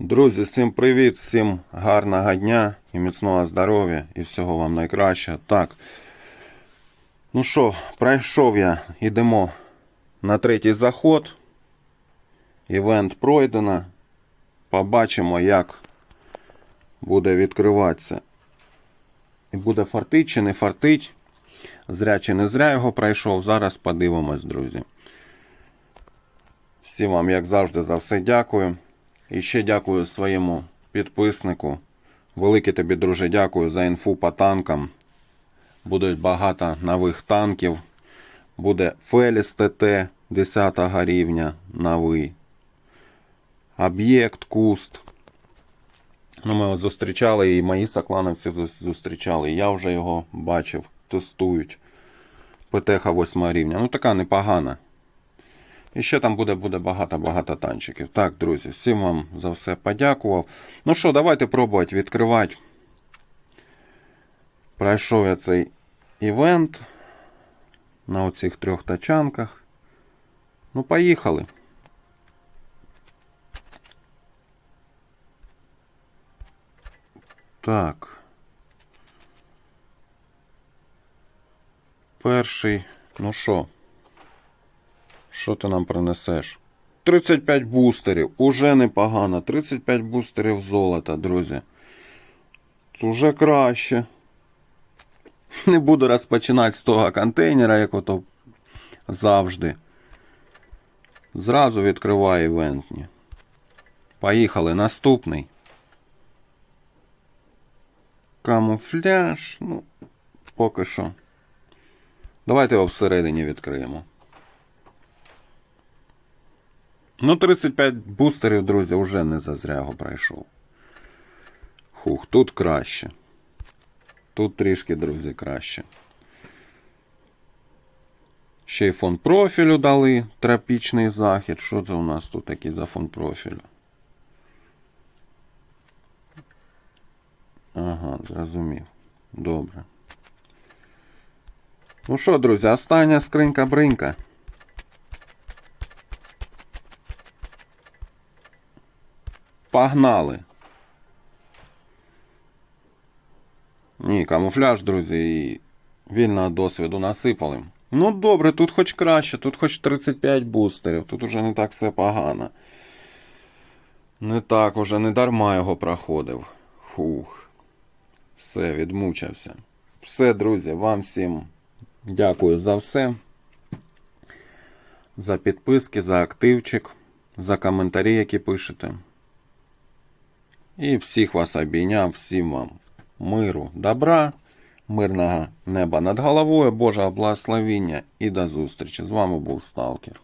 Друзі, всім привіт, всім гарного дня і міцного здоров'я і всього вам найкращого. Так. Ну що, пройшов я, йдемо на третій заход. Івент пройдено. Побачимо, як буде відкриватися. І буде фартить чи не фартить. Зря чи не зря його пройшов. Зараз подивимось, друзі. Всім вам, як завжди, за все дякую. І ще дякую своєму підписнику. Велике тобі, друже, дякую за інфу по танкам. Буде багато нових танків. Буде Феліс ТТ 10 рівня новий. Об'єкт Куст. Ну, ми його зустрічали, і мої соклановці зус- зустрічали. Я вже його бачив, тестують. ПТХ 8 рівня. Ну, така непогана. І ще там буде, буде багато-багато танчиків. Так, друзі, всім вам за все подякував. Ну що, давайте пробувати відкривати. Пройшов я цей івент на оцих трьох тачанках. Ну, поїхали. Так. Перший. Ну що? Що ти нам принесеш? 35 бустерів. Уже непогано. 35 бустерів золота, друзі. Це вже краще. Не буду розпочинати з того контейнера, як ото завжди. Зразу відкриваю івентні. Поїхали. Наступний. Камуфляж. Ну, поки що. Давайте його всередині відкриємо. Ну, 35 бустерів, друзі, вже не зазря його пройшов. Хух, тут краще. Тут трішки, друзі, краще. Ще й фон профілю дали. Тропічний захід. Що це у нас тут такий за фон профілю? Ага, зрозумів. Добре. Ну що, друзі, остання скринька-бринька. Погнали. Ні, камуфляж, друзі, і вільного досвіду насипали. Ну добре, тут хоч краще, тут хоч 35 бустерів, тут уже не так все погано. Не так уже не дарма його проходив. Фух. Все, відмучився. Все, друзі, вам всім дякую за все. За підписки, за активчик, за коментарі, які пишете. І всіх вас обійняв, всім вам миру, добра, мирного неба над головою, Божого благословіння і до зустрічі. З вами був Сталкер.